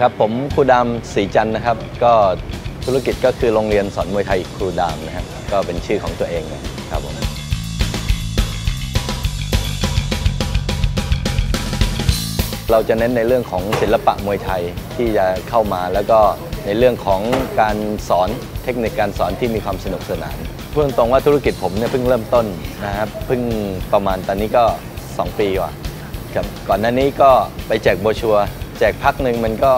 ครับผมครูดามศรีจันทร์นะครับ ก็ธุรกิจก็คือโรงเรียนสอนมวยไทยครูดามนะครับก็เป็นชื่อของตัวเองนะครับผมเราจะเน้นในเรื่องของศิลปะมวยไทยที่จะเข้ามา แล้วก็ในเรื่องของการสอนเทคนิคการสอนที่มีความสนุกสนานพูดตรงว่าธุรกิจผมเนี่ยเพิ่งเริ่มต้นนะครับเพิ่งประมาณตอนนี้ก็ 2 ปีกว่าก่อนหน้านี้ก็ไปแจกโบชัว แจกพักหนึ่งมันก็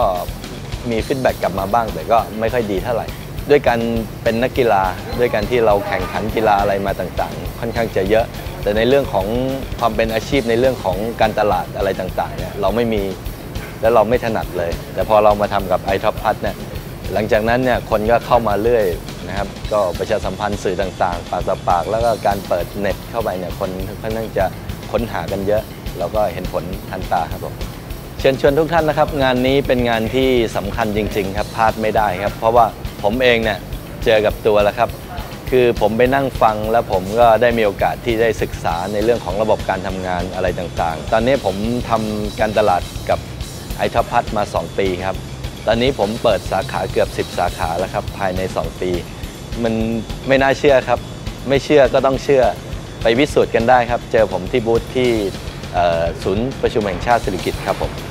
มีฟีดแบ็กกลับมาบ้าง แต่ก็ไม่ค่อยดีเท่าไหร่ ด้วยการเป็นนักกีฬาด้วยการที่เราแข่งขันกีฬาอะไรมาต่างๆ ค่อนข้างจะเยอะ แต่ในเรื่องของความเป็นอาชีพในเรื่องของการตลาดอะไรต่างๆเนี่ยเราไม่มีและเราไม่ถนัดเลย แต่พอเรามาทำกับไอท็อปพัทเนี่ยหลังจากนั้นเนี่ยคนก็เข้ามาเรื่อยนะครับ ก็ประชาสัมพันธ์สื่อต่างๆ ปากต่อปาก แล้วก็การเปิดเน็ตเข้าไปเนี่ยคนค่อนข้างจะค้นหากันเยอะ เราก็เห็นผลทันตาครับผม เชิญชวนทุกท่านนะครับ งานนี้เป็นงานที่สำคัญจริง ๆ ครับพลาดไม่ได้ครับ เพราะว่าผมเองเนี่ยเจอกับตัวแล้วครับ คือผมไปนั่งฟังแล้วผมก็ได้มีโอกาสที่ได้ศึกษาในเรื่องของระบบการทำงานอะไรต่างๆ ตอนนี้ผมทำการตลาดกับไอทพัทมา 2 ปีครับ ตอนนี้ผมเปิดสาขาเกือบ 10 สาขาแล้วครับภายใน 2 ปี มันไม่น่าเชื่อครับ ไม่เชื่อก็ต้องเชื่อไปพิสูจน์กันได้ครับ เจอผมที่บูธที่ศูนย์ประชุมแห่งชาติสิริกิติ์ครับผม